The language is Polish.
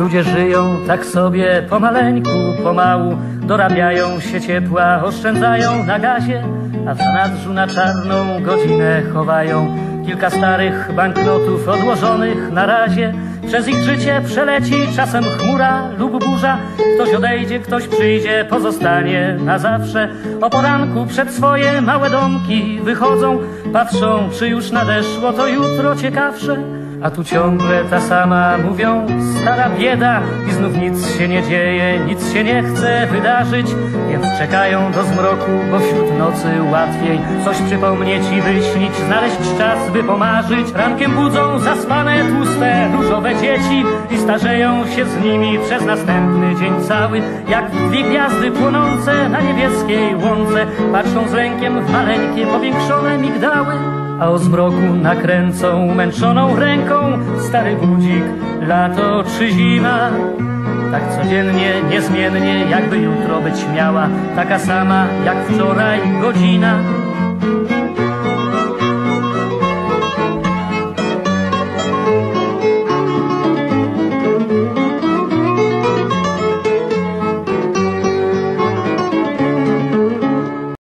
Ludzie żyją tak sobie pomaleńku, pomału, dorabiają się ciepła, oszczędzają na gazie, a w zanadrzu na czarną godzinę chowają kilka starych banknotów odłożonych na razie. Przez ich życie przeleci czasem chmura lub burza, ktoś odejdzie, ktoś przyjdzie, pozostanie na zawsze. O poranku przed swoje małe domki wychodzą, patrzą, czy już nadeszło to jutro ciekawsze. A tu ciągle ta sama, mówią, stara bieda i znów nic się nie dzieje, nic się nie chce wydarzyć, więc czekają do zmroku, bo wśród nocy łatwiej coś przypomnieć i wyśnić, znaleźć czas, by pomarzyć. Rankiem budzą zaspane, tłuste, różowe dzieci i starzeją się z nimi przez następny dzień cały, jak dwie gwiazdy płonące na niebieskiej łące, patrzą z lękiem w maleńkie, powiększone migdały a o zmroku nakręcą męczoną ręką stary budzik, lato czy zima. Tak codziennie, niezmiennie, jakby jutro być miała, taka sama jak wczoraj godzina.